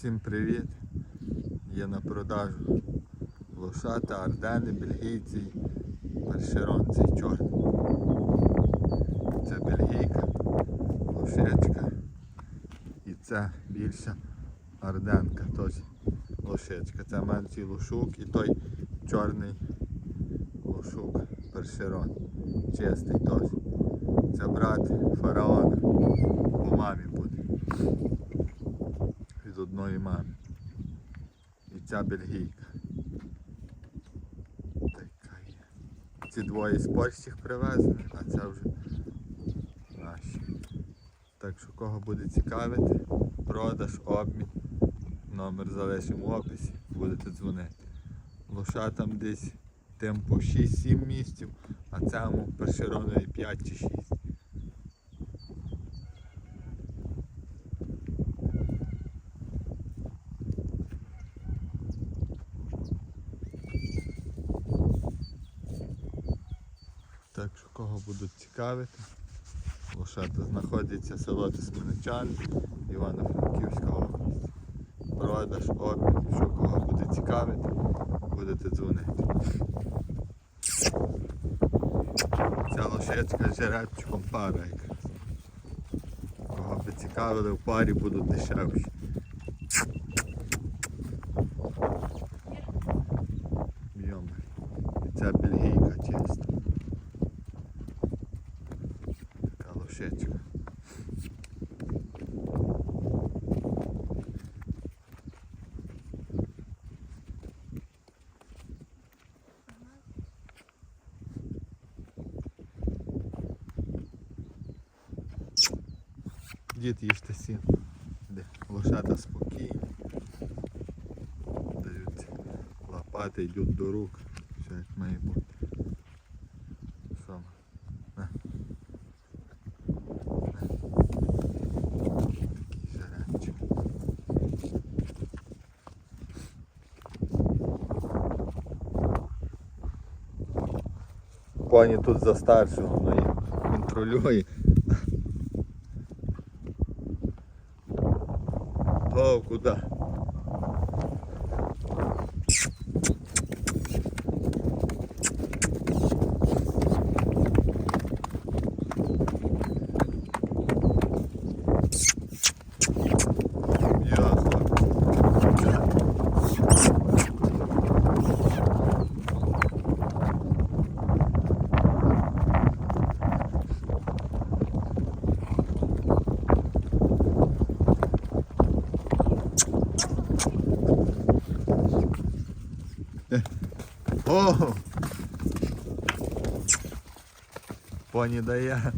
Всім привіт! Є на продажу лошата, ардени, бельгійці, першерон цей чорний. Це бельгійка, лошечка. І це більша арденка, теж лошечка. Це менший лошук і той чорний лошук, першерон. Чистий теж. Це брат фараона. По мамі буде одної мами. І ця бельгійка. Така є. Ці двоє з Польщі привезли, а це вже наші. Так що кого буде цікавити, продаж, обмін. Номер залишимо в описі, будете дзвонити. Лошатам десь тим по 6-7 місяців, а цьому першеронові 5 чи 6. Так що кого будуть цікавити. Лошата знаходиться село Тисменичан, Івано-Франківська область. Продаж, обмін, що кого буде цікавити, будете дзвонити. Ця лошечка з жеребчиком пара якраз. Кого би цікавили, в парі будуть дешевші. Йоми. І ця бельгійка чиста. Лошечка. Дід їжте сін. Де лошата спокійні. Дають лопати, йдуть до рук. Все як має бути. Що? На. На. Такий жеребчик. Пані тут за старшого, їх контролює. О! Пані дає.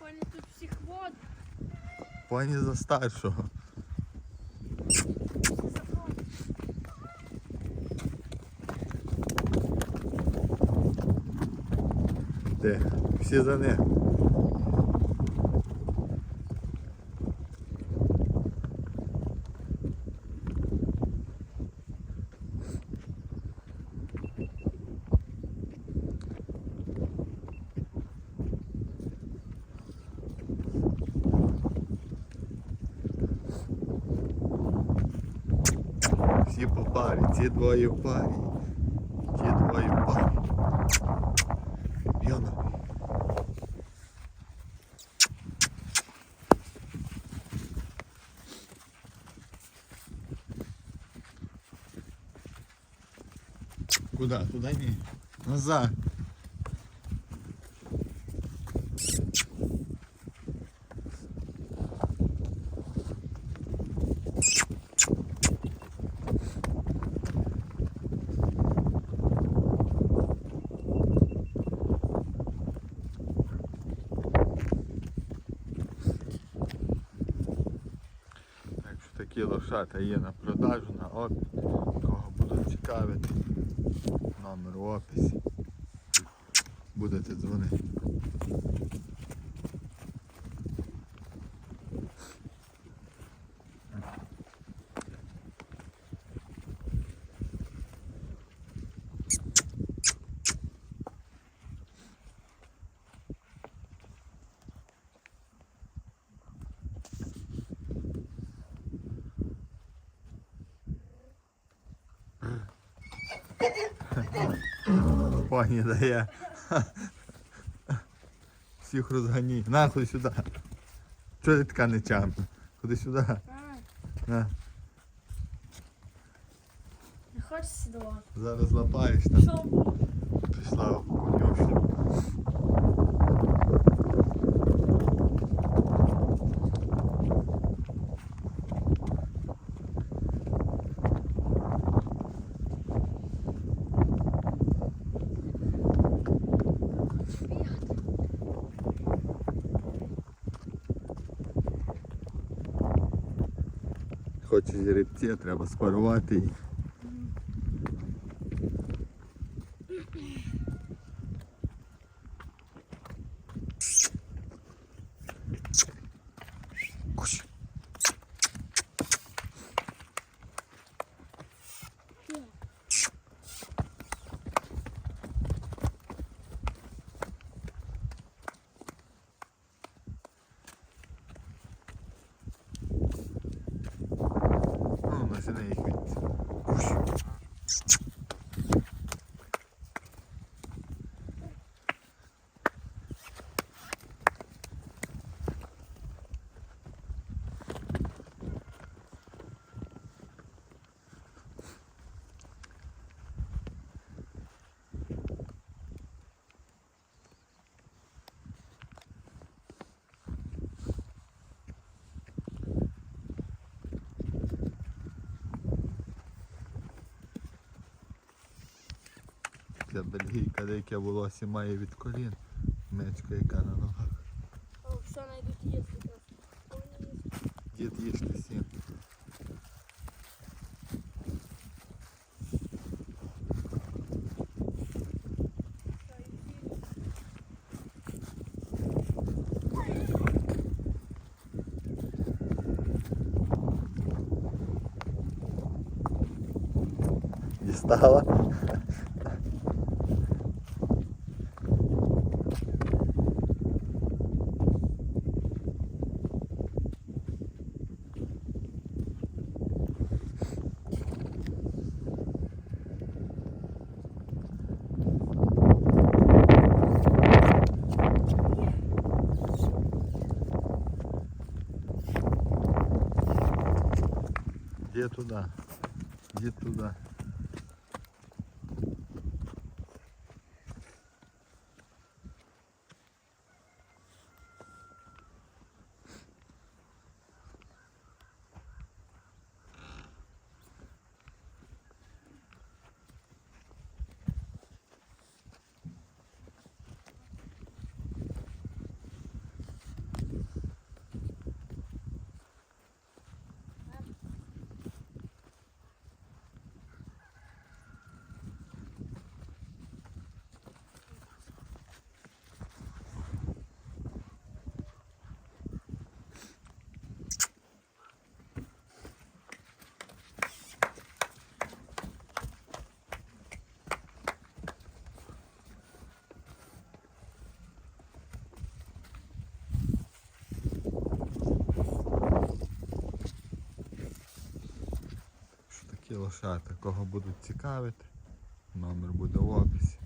Пані тут всіх вод. Пані за старшого. Де? Всі за ним. Всі по парі, ці двоє в парі, ті двоє в парі. Йона. Куда? Туда не. Назад. Такі лошата є на продажу, на опіт. Кого будуть цікавити, номер в описі. Будете дзвонити. Пані дає. Всіх розгані. На, ходи сюди. Чого ти така нечемна? Ходи сюди. На, не хочеш сідувати? зараз лапаєш там. Пішла в конюшню. Жеребці, треба спарувати їх. Кусь. Ну, начинай їх від. Кусь. Ця бельгійка деяке волосся має від колін. Мечка яка на ногах. О, все знайдуть їсти просто. Їсти. Дід їжте сім. Дістала. Туда? Где лошата. Кого будуть цікавити, номер буде в описі.